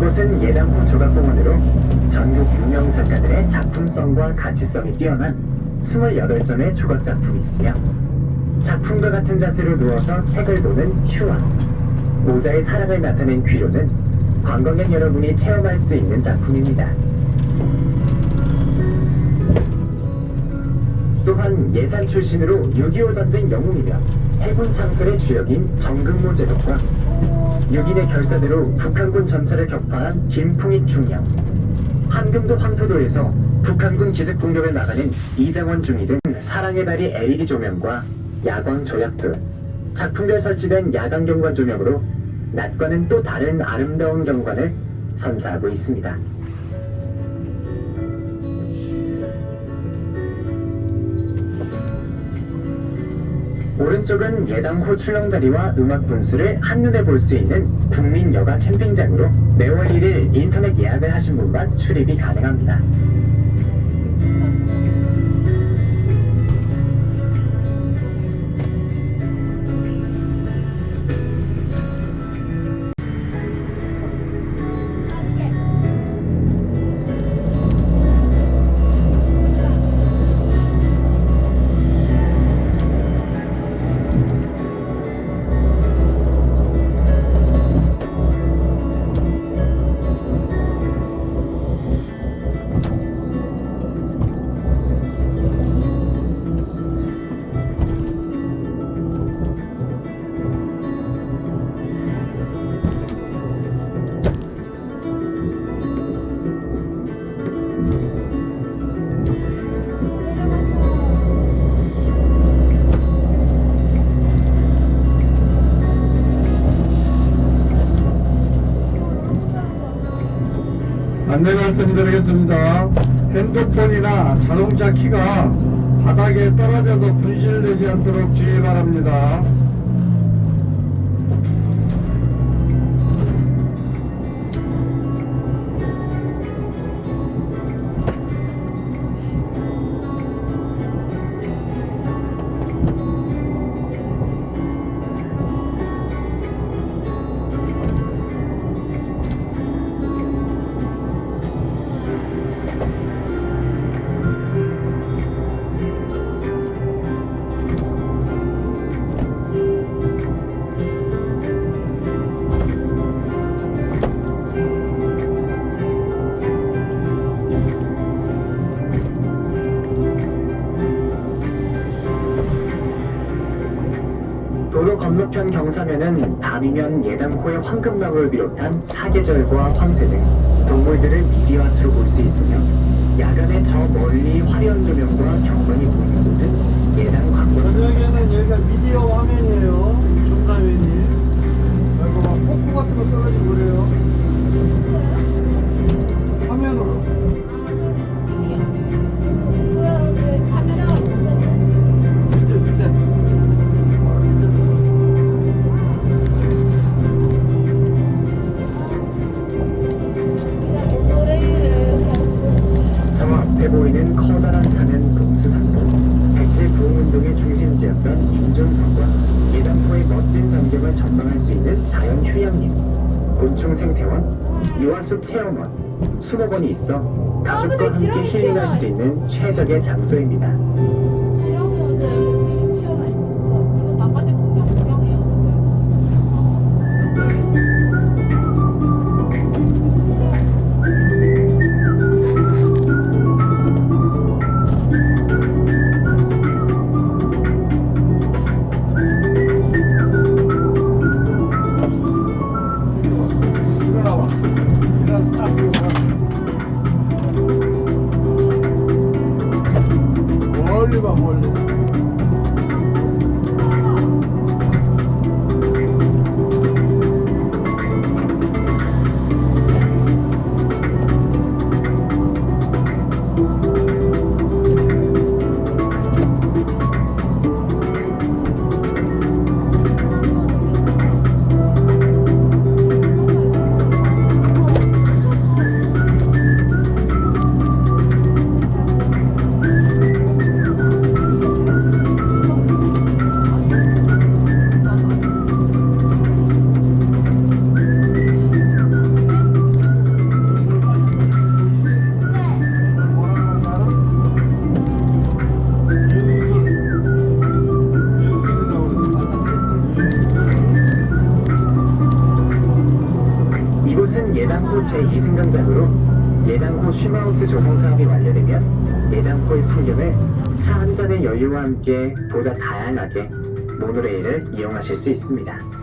이곳은 예당호 조각공원으로 전국 유명 작가들의 작품성과 가치성이 뛰어난 28점의 조각 작품이 있으며 작품과 같은 자세로 누워서 책을 보는 휴화, 모자의 사랑을 나타낸 귀로는 관광객 여러분이 체험할 수 있는 작품입니다. 또한 예산 출신으로 6.25 전쟁 영웅이며 해군 창설의 주역인 정근모 제독과 6인의 결사대로 북한군 전차를 격파한 김풍익 중령, 함경도 황토도에서 북한군 기습 공격을 나가는 이장원 중위 등 사랑의 달이 LED 조명과 야광 조약돌, 작품별 설치된 야간 경관 조명으로 낮과는 또 다른 아름다운 경관을 선사하고 있습니다. 오른쪽은 예당 호 출렁다리와 음악 분수를 한눈에 볼 수 있는 국민 여가 캠핑장으로 매월 1일 인터넷 예약을 하신 분만 출입이 가능합니다. 안내 말씀드리겠습니다. 핸드폰이나 자동차 키가 바닥에 떨어져서 분실되지 않도록 주의 바랍니다. 도로 건너편 경사면은 밤이면 예당호의 황금나무를 비롯한 사계절과 황새 등 동물들을 미디어 아트로 볼 수 있으며 야간에 저 멀리 화려한 조명과 경관이 보이는 곳은 예당 광고로 저녁에는 여기가 미디어 화 커다란 산은 동수산도 백제 부흥운동의 중심지였던 인존성과 예당호의 멋진 전경을 전망할 수 있는 자연 휴양림, 곤충 생태원, 유아숲 체험원, 수목원이 있어 가족과 함께 힐링할 수 있는 최적의 장소입니다. Oliver Holland. 하우스 조성 사업이 완료되면 예당호의 풍경을 차 한 잔의 여유와 함께 보다 다양하게 모노레일을 이용하실 수 있습니다.